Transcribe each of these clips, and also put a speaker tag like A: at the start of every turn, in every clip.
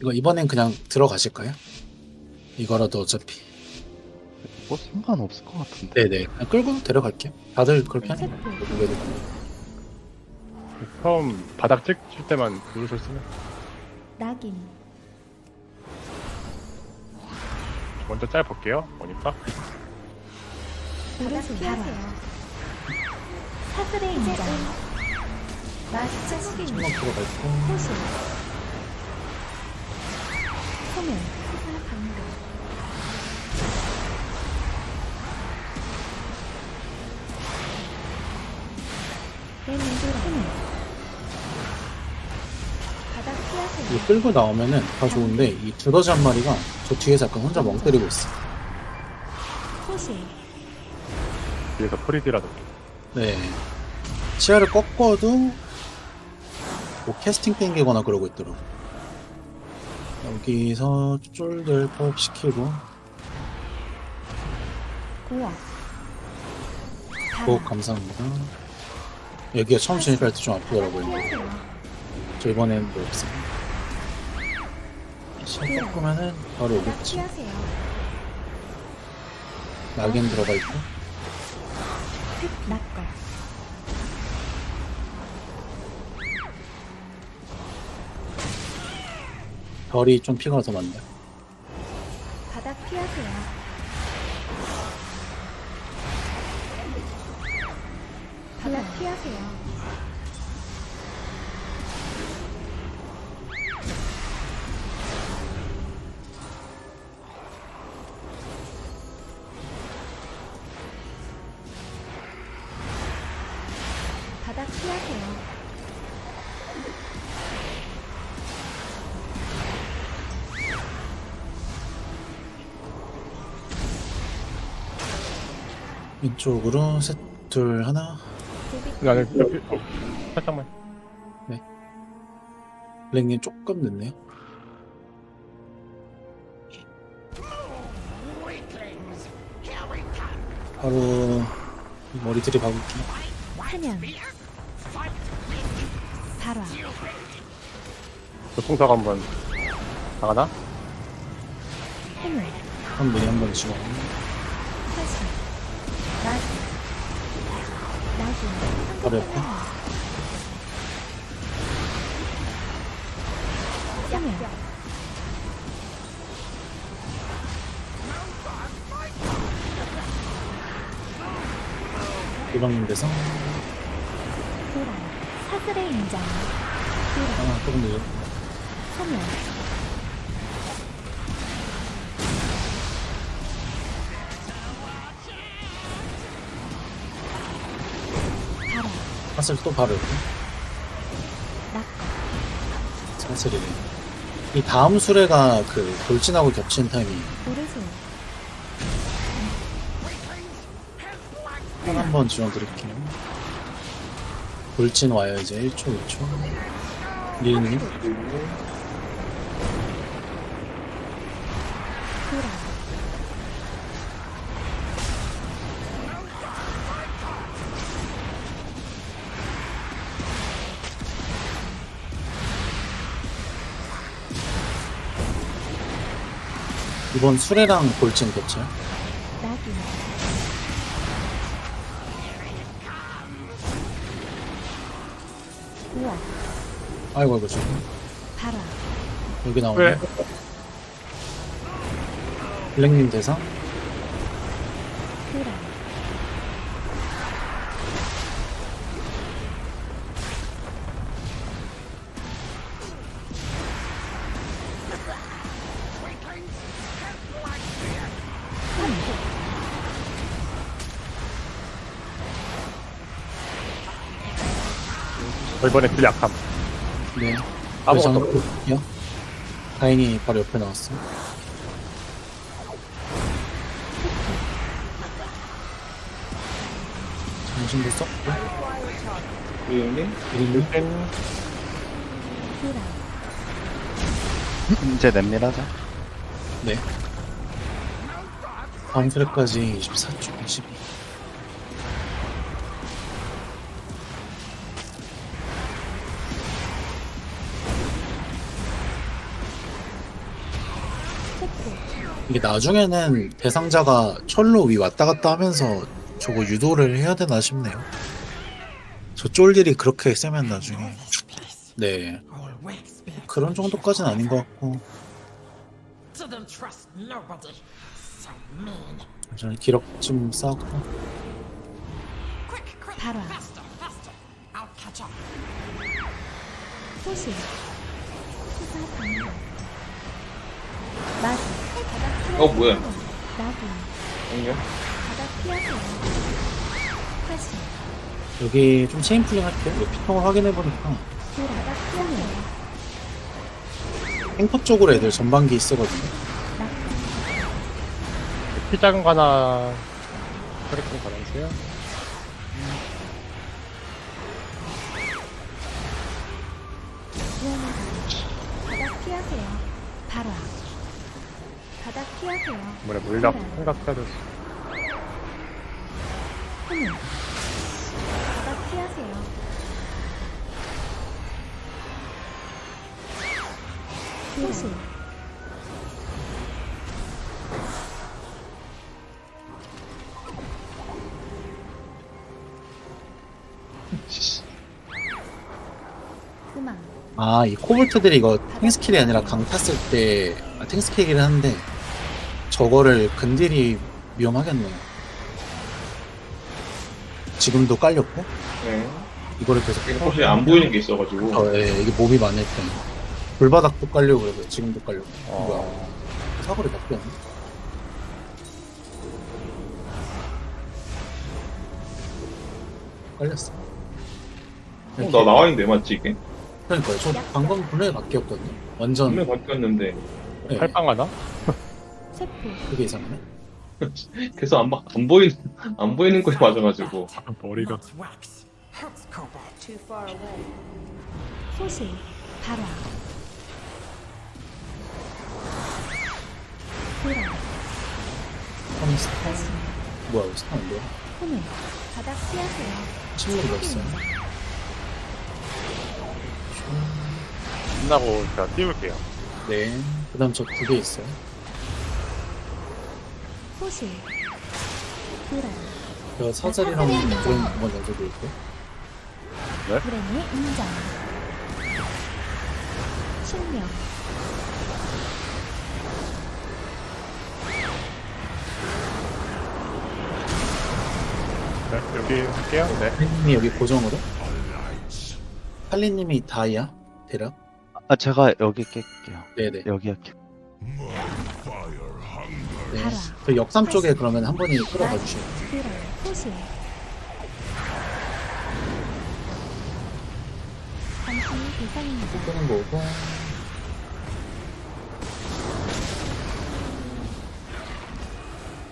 A: 이거 이번엔 그냥 들어가실까요? 이거라도 어차피.
B: 뭐 상관없을 것 같은데.
A: 네네. 그냥 끌고 데려갈게요. 다들 그렇게 하는 거예요
C: 처음 바닥 찍을 때만 누르실 쓰면.
D: 낙인.
C: 먼저 짤 볼게요. 보니까.
D: 오른손 피하세요. 사슬의 인장 마스터 스킨
A: 한번 들어갈고
D: 호수 소면 수사 강도 레몬도라 소면 바닥 피하세요
A: 이거 끌고 나오면은 다 좋은데 이 두더지 한 마리가 저 뒤에서 약간 혼자 멍 때리고 있어.
D: 호시
C: 뒤에서 프리디라도.
A: 네. 시야를 꺾어도 뭐 캐스팅 땡기거나 그러고 있더라고 여기서 쫄들 법 시키고.
D: 고어
A: 꼭 감사합니다. 여기가 처음 진입할 때 좀 아프더라고요. 저 이번엔 뭐 없어요. 시야 꺾으면은 바로
D: 바닥
A: 오겠지. 낙인 들어가 있고.
D: 흑낙
A: 별이 좀더 많네
D: 바닥 피하세요. 바닥 피하세요
A: 왼쪽으로 셋, 둘, 하나?
C: 나는 옆에 어, 살짝만
A: 블랙님 조금 늦네요. 바로 머리 들이 박을게요.
D: 사냥 발화
C: 교통사고 한번 나가나?
D: 해물
A: 한 분이 한번 지금.
D: 사시. 나시 낙인
A: 바로 옆에 이방님 대상
D: 사슬의 인장.
A: 하나 조금 늦었고
D: 소면
A: 사슬 또
D: 낙거
A: 사슬이네. 이 다음 수레가 그 돌진하고 겹치는 타이밍 한번 지원 드릴게요. 돌진 와요 이제. 1초 2초. 리은 이번 수레랑
D: 낙인 우와
A: 아이고 아이고 지금 여기 나오네.
C: 왜?
A: 블랙님 대상
C: 저 이번에 딜 약함.
A: 네.
C: 아무것도
A: 대상 볼게요 다행히 바로 옆에 나왔어. 정신도 썼고.
C: 땐
D: 보라
B: 이제 냅니다, 자.
A: 네. 다음 수레까지 24초 22 이게 나중에는 대상자가 철로 위 왔다 갔다 하면서 저거 유도를 해야 되나 싶네요. 저 쫄들이 그렇게 세면 나중에 네 그런 정도까지는 아닌 것 같고
E: Didn't trust nobody. So mean.
A: 저는 기록 좀 쌓고
E: Quick, quick,
D: Para.
E: faster, faster. I'll catch up.
D: 소실 수사 방법 마주 바닥 피하세요
F: 어, 뭐야?
D: 나비
F: 아니요.
D: 바닥 피하세요 화신
A: 여기 좀 체인 풀링 할게요. 이거 피통을 확인해 보니까
D: 돌아 바닥 피하세요
A: 탱커 쪽으로 애들 전반기 있어거든요.
D: 낙하
C: 피 작은 거 하나 혈액좀 받아주세요.
D: 피하세요.
C: 뭐래 물약 생각해야 돼.
D: 흐물 바닥 피하세요. 소실 음악
A: 아, 이 코볼트들이 이거 탱스킬이 아니라 강 탔을 때, 아, 탱스킬이긴 한데, 저거를 근딜이 위험하겠네요. 지금도 깔렸고,
F: 네.
A: 이거를 계속.
F: 이게 혹시 안 보이는 게 있어가지고.
A: 어, 예, 이게 몹이 많을 때. 불바닥도 깔려고 그래서 지금도 깔려고.
C: 어.
A: 뭐야. 사거리 바뀌었네. 깔렸어.
F: 어, 나 나와 있는데 맞지 이게?
A: 그러니까요. 저 방금 분명히 바뀌었거든요. 완전
F: 분명 바뀌었는데
A: 네,
C: 팔빵 하나?
D: 세포
A: 그게 이상하네.
F: 계속 안, 봐- 안 보이는 안 보이는 거에 맞아가지고.
C: 머리가.
E: Not wax. Hurts cobalt.
D: Too far away. 소실, 발화. 불안, 화신,
A: 뭐야 스턴 뭐야?
D: 흐물, 바닥 피하세요.
A: 침묵이 있어요.
C: 끝나고 제가 띄울게요.
A: 네. 그 다음 저 두 개 있어요.
D: 소실, 불안,
A: 저 사슬이랑 브레인 한번 던져드릴게요.
D: 불행의 인정. 실명,
C: 네, 여기 할게요. 네.
A: 할리님이 여기 고정으로. 할리님이 다이아 대략.
B: 아 제가 여기 깰게요.
A: 네네.
B: 여기 할게요.
A: 네. 저 역삼 쪽에 그러면 한 분이 끌어가.
D: 당신이 대상입니다.
A: 끄는 거고.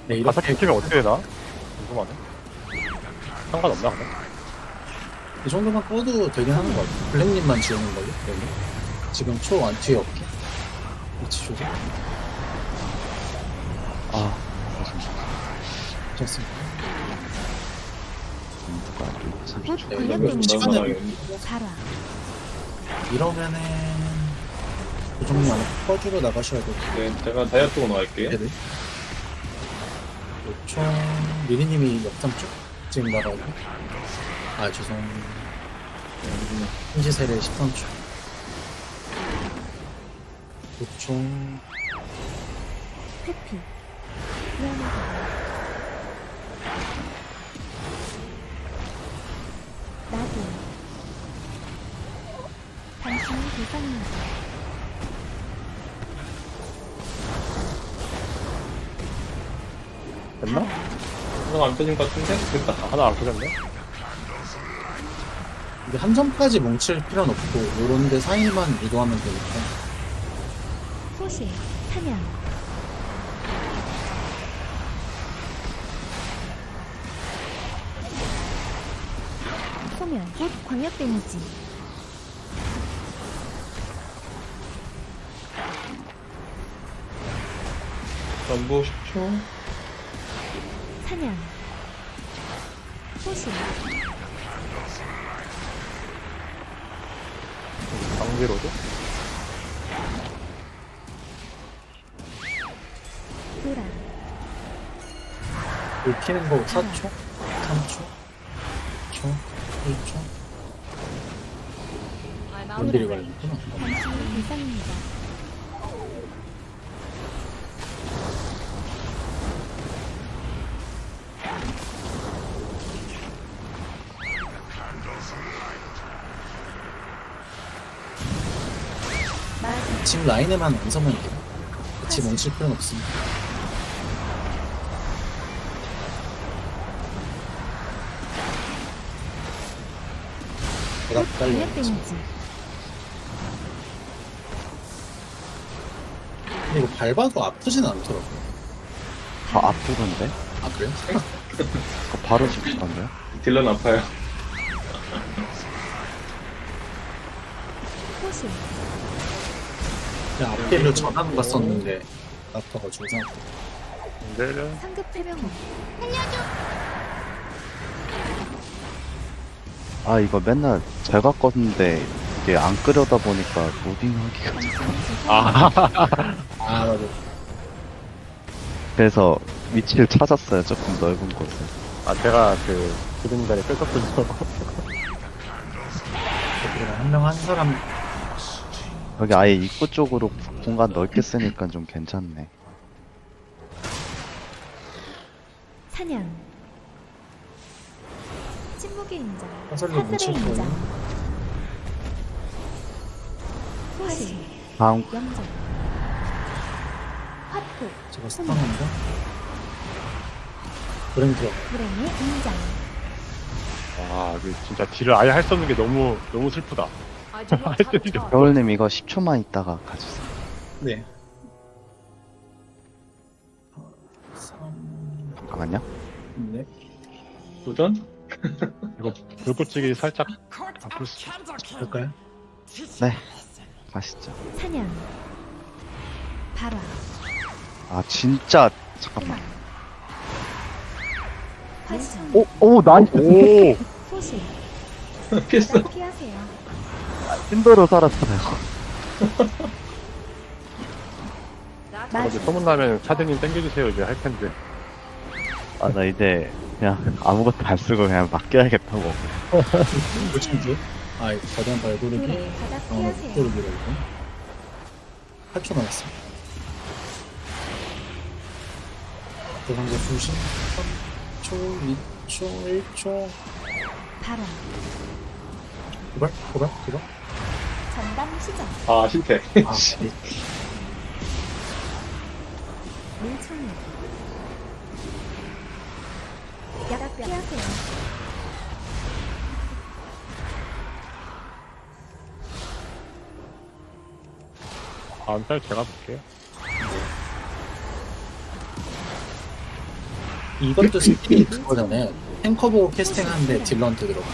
A: 네
C: 가사
A: 이렇게
C: 키면 어떻게 되나? 궁금하네. 상관없나 근데?
A: 이 정도만 꺼도 되긴 하는 것 같아요. 블랙님만 지우는 걸로 여기. 지금 초안 뒤에 없게. 위치 조절.
B: 아 죄송합니다.
A: 괜찮습니다.
B: 누가 안 들고
D: 곧
B: 30초.
A: 네,
D: 관련
A: 이거
D: 때문에
A: 시간을-
D: 발화,
A: 이러면은 아마 꺼주고 나가셔야 되고.
F: 네, 제가 다이어트로 나갈게요.
A: 네네. 초 미리님이 역삼 쪽 지금 나가고. 아 죄송. hin지세례 13초. 5초.
D: 회피. 나도. 대상입니다.
C: 됐나?
F: 하나 안 터진 것 같은데? 됐다.
C: 아, 하나 안 터졌네.
A: 근데 한 점까지 뭉칠 필요는 없고 요런데 사이만 유도하면 되니까.
D: 소실, 사냥. 곧 광역 데미지.
F: 전부 10초.
D: 사냥. 소실,
C: 강제로도?
A: 읽히는 거 4초? 3초? 2 초? 1초? 원딜이 걸리구나.
D: 당신의 대상입니다.
A: 지금 라인에만 안 서면 돼요. 같이 뭉칠 필요는 없습니다. 빨리
D: 데미지
A: 근데 이거 밟아도 아프진 않더라고요.
B: 아, 아프던데?
A: 아 그래요?
B: 그거 바로 죽던데요?
F: 딜런 아파요.
D: 호실
A: 그냥 앞뒤를 전하고 갔었는데 아파가지고
C: 근데
D: 상급 태병호
B: 아, 이거 맨날 제가 껐는데 이게 안 끄려다 보니까 로딩하기가.
C: 아.
A: 아 맞아.
B: 그래서 위치를 찾았어요, 조금 넓은 곳을.
C: 아 제가 그 지금 전에 뺐었군요.
A: 그냥 한명 한 사람
B: 여기 아예 입구 쪽으로 공간 넓게 쓰니까 좀 괜찮네.
D: 사냥
A: 화살로
D: 하늘의
A: 뭉칠
D: 인자
A: 거예요.
B: 다음,
D: 영정 화폭
A: 제가 스타는데 브랜드
D: 불행의 인장
C: 아, 그 진짜 딜을 아예 할 수 없는 게 너무 너무 슬프다.
E: Time.
B: 겨울님 이거 10초만 있다가 가주세요.
A: 네. 3,
B: 잠깐만요.
A: 네.
F: 도전?
C: 이거 불꽃찌기 살짝 아플 수-.
A: 할까요?
B: 네. 가시죠.
D: 사냥 발화
B: 아, 진짜, 잠깐만.
D: 활성
B: 오, 오, 나이스!
C: 오
D: 소실
F: 피했어.
D: 바닥 피하세요
B: 힘들어 살았어요.
C: 이제
D: 마귀
C: 소문나면 차드님 땡겨주세요 이제 할 텐데.
B: 아, 나 이제 그냥 아무것도 안 쓰고 그냥 맡겨야겠다고.
A: 물침주. 아, 이거 거대한 발고르기.
D: 바닥
A: 어, 고르기로 이거. 8초 남았습니다. 대상자 중심 3초, 2초, 1초.
D: 발화
A: 도발, 도발, 도발.
D: 전담 시정
F: 아, 실패.
A: 아, 네.
D: 밀청력 바닥 피하세요
C: 다음 달 제가 볼게요.
A: 이것도 스킬이 그거잖아요. 탱커 보고 캐스팅 하는데 딜런트 들어가.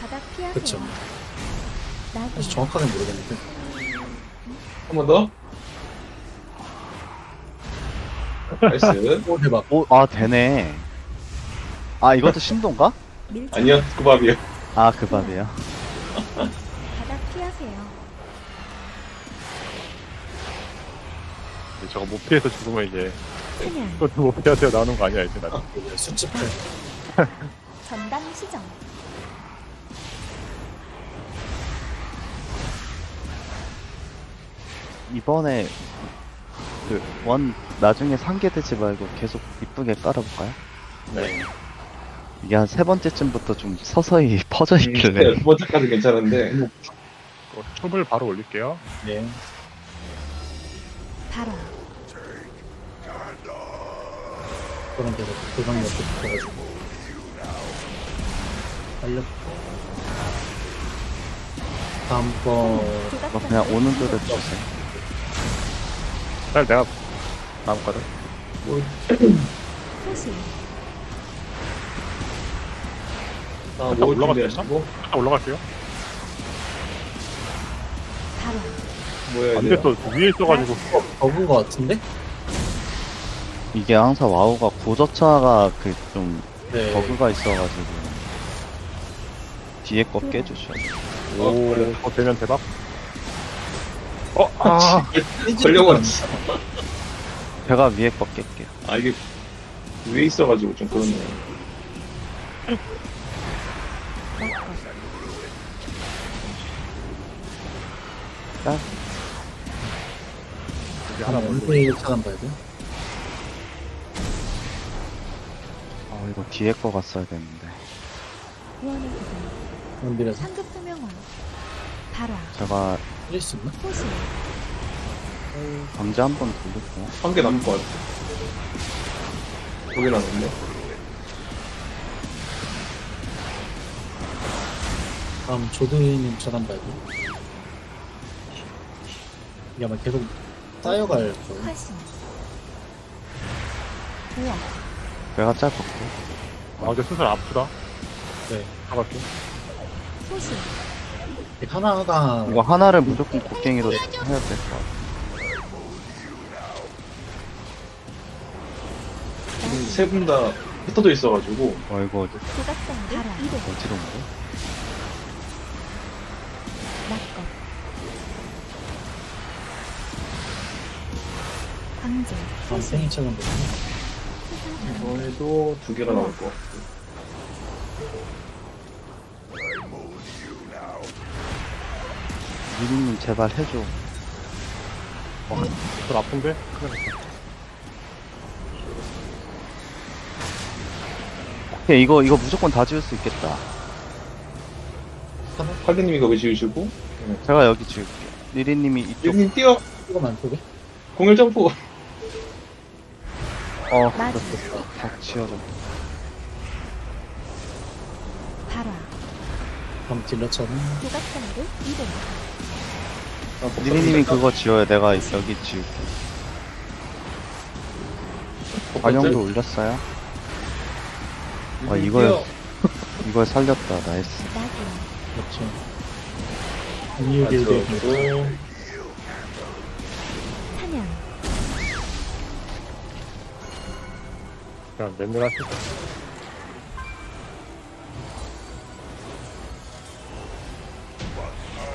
D: 바닥 피하세요
A: 그쵸. 사실 정확하게 모르겠는데.
F: 한 번 더. 나이스.
A: 오, 대박.
B: 오, 아, 되네. 아, 이것도?
D: 밀청
F: 아니요, 그 밥이요.
B: 아, 그 밥이에요.
D: 바닥 피하세요
C: 근데 저거 못 피해서 죽으면 이제
D: 사냥
C: 그것도 못 피하세요 나오는 거 아니야 이제 나.
A: 수집할.
D: 전담 시정
B: 이번에 그 원 나중에 상계되지 말고 계속 이쁘게 깔아볼까요?
F: 네.
B: 이게 한 세 번째쯤부터 좀 서서히 퍼져 있길래
F: 네, 두 번째까지 괜찮은데.
C: 어, 톱을 바로 올릴게요.
A: 네.
D: 발화
A: 그런 데서 도장 옆에 붙어가지고. 달렸고. 다음번
B: 뭐 그냥 오는 대로 주세요.
C: 날 내가 다음 거를.
D: 소실
F: 아, 뭐? 준비하시고.
C: 딱 올라갈게요.
F: 뭐야,
C: 안돼
F: 이제.
C: 또 위에 있어가지고
A: 버그인 것 같은데?
B: 이게 항상 와우가 고저차가 그 좀
A: 네.
B: 버그가 있어가지고 뒤에 거 깨주셔야 돼요.
C: 오, 어, 되면 대박. 어, 아,
F: 걸려버렸어.
B: 제가 위에 거 깰게요.
F: 아, 이게 위에 있어가지고 좀 그렇네.
D: 낙법
B: 딱
C: 여기 하나.
A: 원딜 차단 봐야 돼요.
B: 아 이거 뒤에 거 갔어야 됐는데
A: 원딜에서
D: 상급 투명화 발화
B: 제가
A: 때릴 수 있나?
D: 소실
B: 방제 한 번 돌렸고
F: 한 개 남을 것 같아. 두개 남았네.
A: 다음 조드님 차단 돼. 이게 아마 계속 쌓여갈 거예요.
D: 화신
B: 배가 짧았고
C: 아, 근데 수술 아프다.
A: 네.
C: 가볼게.
D: 소실
A: 하나가
B: 이거 하나를 무조건 곡괭이로 해야 될 것 같아.
F: 세 분 다 흩어져 있어가지고.
B: 어 이거
D: 조각상 발화 이동.
B: 어지러운데?
D: 낙법 광재
F: 이번에도 두 개가 나올 것 같고.
B: 미리님 제발 해줘
C: 수술 아픈데? 큰일 났다.
B: 오케이 이거 이거 무조건 다 지울 수 있겠다
F: 칼드님이 거기 지으시고
B: 제가 여기 지울게요 미리님이 이쪽
F: 여기 뛰어
A: 이거 만쪽에?
F: 공일 점프.
B: 어
D: 맞아.
B: 됐어 다 지워져
D: 발화
A: 다음 딜러 차단.
D: 조각상으로 이동
B: 미리님이 그거 지워요 내가 여기 지울게. 반영도 올렸어요? 아 이걸 이걸 살렸다. 나이스.
A: 그렇죠.
F: 아,
A: 공유길도
F: 그리고
D: 사냥
C: 그냥 맨날 할수 있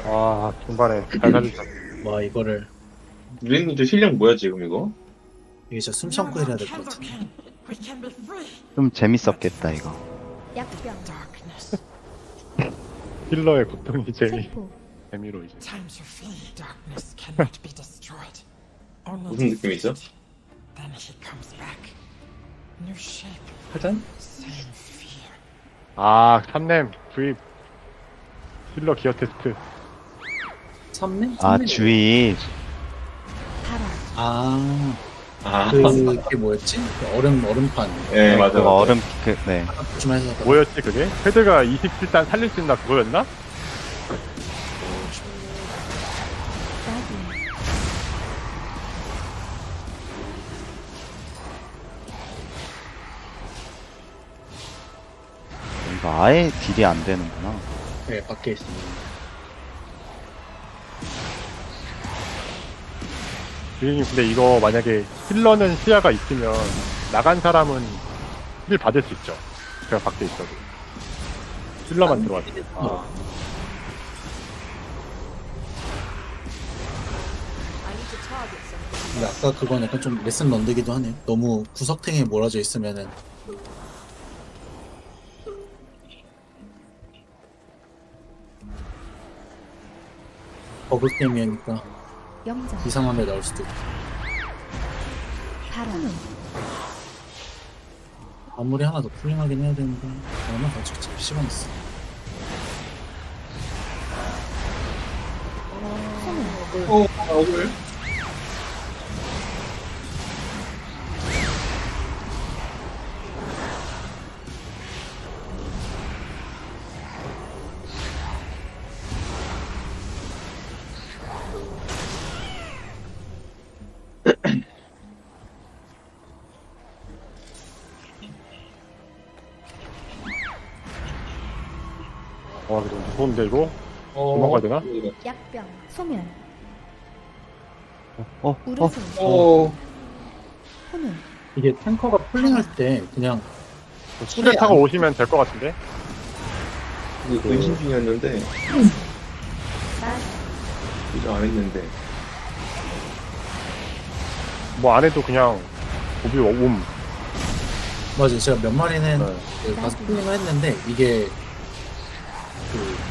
C: 아, 중반에 잘 살렸다.
A: 와 이거를
F: 유린님들 실력 뭐야 지금 이거?
A: 이게 진짜 숨 참고 해야 될 것 같아.
B: 좀 재밌었겠다 이거
D: 약병.
C: 힐러의 고통이 재미, 재미로 이제.
F: 무슨 느낌 있어?
E: Then he comes back. New shape,
F: 하잔?
E: same fear.
C: 아, 삼렘, 주입. 힐러 기어 테스트.
A: 3렘?
B: 아 주의
D: 발화
A: 아,
F: 아,
A: 그, 그게 뭐였지? 그 얼음, 얼음판.
F: 예 맞아.
B: 그거
F: 맞아.
B: 얼음 그네
A: 좀 해서.
C: 뭐였지, 그게? 헤드가 27단 살릴 수 있나 그거였나?
B: 이거 아예 딜이 안 되는구나
A: 네, 밖에 있습니다.
C: 주인님, 근데 이거 만약에 힐러는 시야가 있으면 나간 사람은 힐 받을 수 있죠. 제가 밖에 있어도. 힐러만 들어왔어.
A: 아. 근데 아까 그건 약간 좀 레슨 런드기도 하네. 너무 구석탱이에 몰아져 있으면은 버그 게임이니까
D: 영장
A: 이상한 애 나올 수도 있고
D: 발화
A: 아무리 하나 더 풀링하긴 해야 되는데 얼마 더 찍지 시간 있어
D: 소문
F: 어, 아, 오늘
C: 와, 이거 무서 이거?
F: 어,
C: 도망가야 되나?
D: 약병 소멸
B: 어? 어?
D: 우르솔
F: 어,
D: 혼운
A: 이게 탱커가 풀링할 때 그냥
C: 수레 타고 오시면 될 것 같은데?
F: 이거 의심 중이었는데
D: 나
F: 이거 안 했는데
C: 뭐 안 해도 그냥 고비 옴.
A: 맞아 요. 제가 몇 마리는
B: 네.
A: 그 가서 풀링을 했는데 이게 그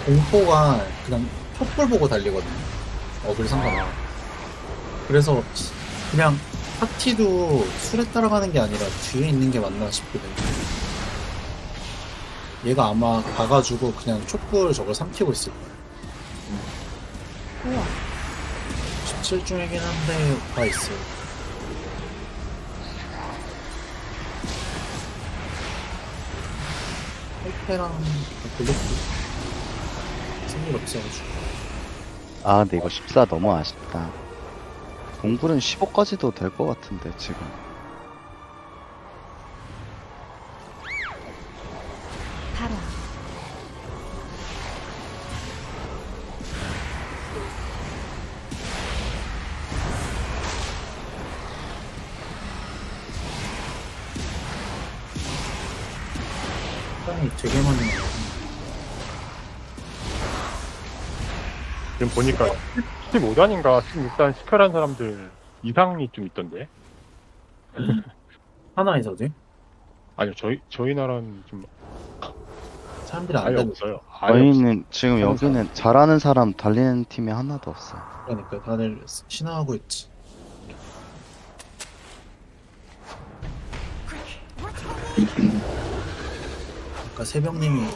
A: 공포가 그냥 촛불 보고 달리거든요. 어글 상관없이. 그래서 그냥 파티도 술에 따라가는 게 아니라 뒤에 있는 게 맞나 싶거든요. 얘가 아마 가가지고 그냥 촛불 저걸 삼키고 있을 거예요.
D: 우와
A: 17중이긴 한데 다 있어요. 할패랑 블록 도 쓸일 없어가지고.
B: 아 근데 이거 14 너무 아쉽다. 동굴은 15까지도 될 것 같은데 지금.
D: 바로
A: 시간이 되게 많이
C: 지금 보니까 15단인가 16단 시크한 사람들 이상이 좀 있던데.
A: 하나에서도
C: 아니요, 저희, 저희 나라는 좀
A: 사람들이 안
C: 아예
A: 되는
C: 없어요. 아예 없어요.
B: 저희는 지금 여기는 잘하는 사람 달리는 팀이 하나도 없어요
A: 거니까 다들 신화하고 있지. 아까 새벽님이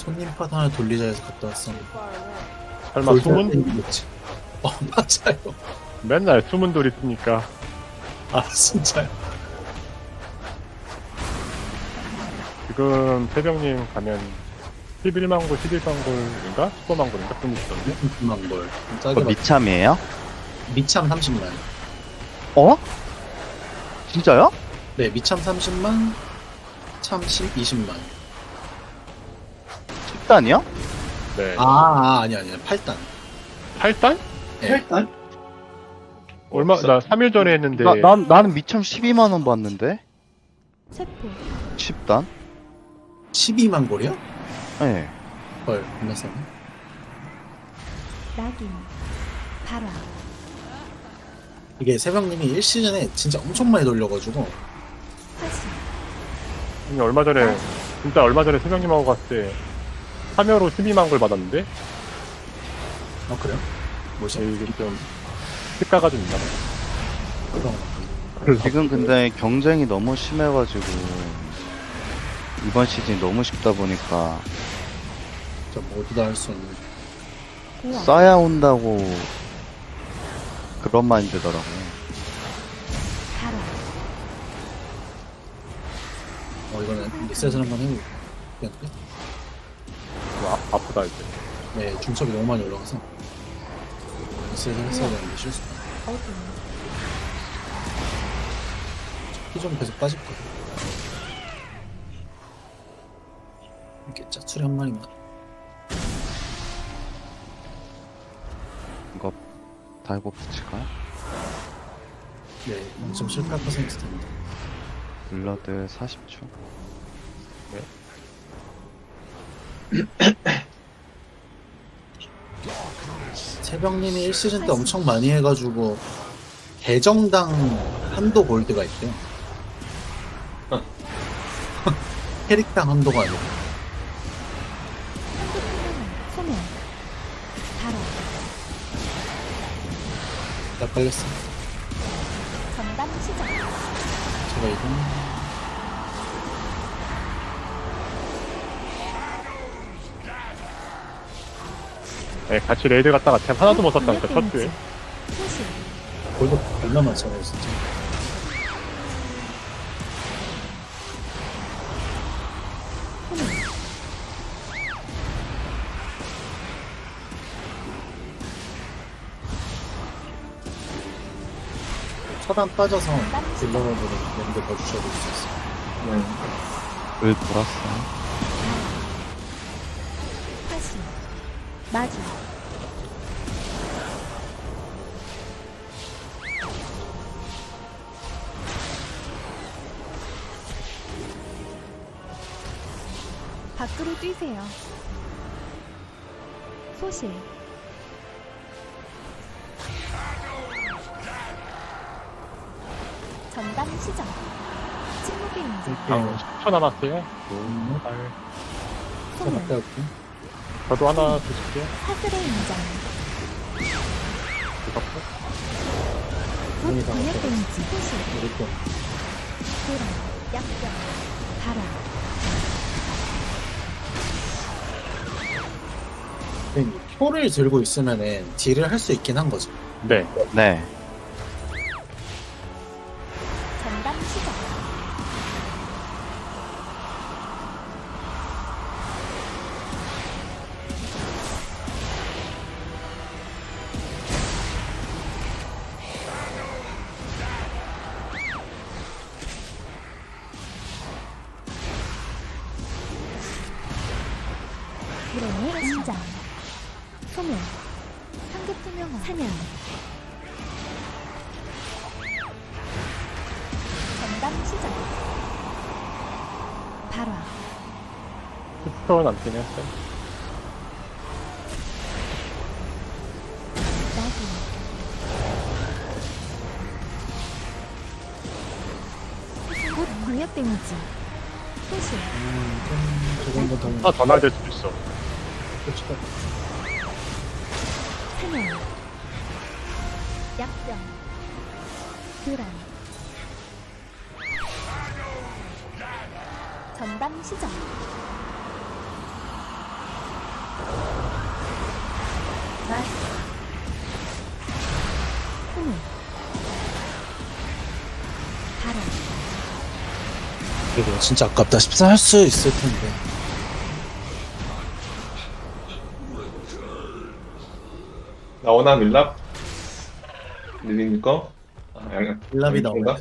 A: 손님 파탄을 돌리자 해서 갔다 왔었는데
C: 설마 숨은?
A: 땡기겠지. 어 맞아요.
C: 맨날 숨은 돌 있으니까.
A: 아 진짜요.
C: 지금 새벽님 가면 11망골, 11망골인가? 슈퍼망골인가? 그런 게 있던데.
A: 궁금한 걸.
B: 그거
A: 짜게 봤
B: 미참이에요?
A: 미참 30만.
B: 어? 진짜요?
A: 네 미참 30만, 참 10, 20만.
B: 10단이요?
C: 네.
A: 아, 아 아니 아니야 8단.
C: 8단?
A: 네.
C: 얼마, 나 3일 전에 했는데.
B: 나, 난, 나는 미참 12만원 봤는데
D: 세포
B: 10단?
A: 12만 골이요?
B: 네
A: 헐, 겁나 싸네.
D: 낙인 바로
A: 이게 새벽님이 1시즌에 진짜 엄청 많이 돌려가지고
D: 화신
C: 얼마 전에, 진짜 얼마 전에 새벽님하고 갔을 때, 참여로 12망골 받았는데,
A: 아 그래요? 뭐지?
C: 이게 좀, 특가가 좀 있나 봐요.
A: 그런 거.
B: 지금 근데 경쟁이 너무 심해가지고 이번 시즌이 너무 쉽다 보니까
A: 진짜 모두 다 할 수 없는.
B: 쌓야 온다고 그런 마인드더라고요
D: 바로
A: 어 이거는 리셋을 한번 해볼게요.
C: 좀 아, 아프다, 이제.
A: 네, 중첩이 너무 많이 올라가서 리셋을 했어야 되는데.
D: 어둠
A: 피좀 계속 빠질 거예요. 이렇게 짜투리 한 마리만.
B: 이거 달고 붙일까요?
A: 네, 0.78% 됩니다.
B: 블러드 40초
A: 새벽님이 1시즌 때 엄청 많이 해가지고 계정당 한도 골드가 있대요. 캐릭당 한도가 아니고
D: 소멸 바로
A: 딱 걸렸어.
D: 전담 시작
A: 제가 이거
C: 네, 같이 레이드 갔다가 템 하나도 못 샀다니까, 첫 주에.
A: 골드 얼마 많잖아요, 진짜. 차단 빠져서 딜러러들을 연결 더 주셔도 수 있어요.
B: 을 돌았어요
D: 화신 마주 밖으로 뛰세요. 소실 전담 시작 침묵 회복의 인자
C: 아, 10초 남았어요.
A: 음.
C: 아,
D: 소멸
A: 갔다 올게.
C: 저도 하나 드실게요.
D: 사슬의 인장
C: 무섭고.
D: 곧 광역 데미지 소실
A: 거.
D: 도란 약병 바람
A: 표를 들고 있으면은 딜을 할 수 있긴 한 거죠.
C: 네.
B: 네.
D: 광역 데미지 소실
A: 저거 한번 더.
C: 하나 더 나야 될 수도 있어.
A: 봅시다.
D: 사냥 약병 교란 전담 시작 흥 바람
A: 이거 진짜 아깝다. 14 할 수 있을 텐데.
F: 나오나 밀랍? 밀립니까? 아, 양,
A: 밀랍이? 나오네.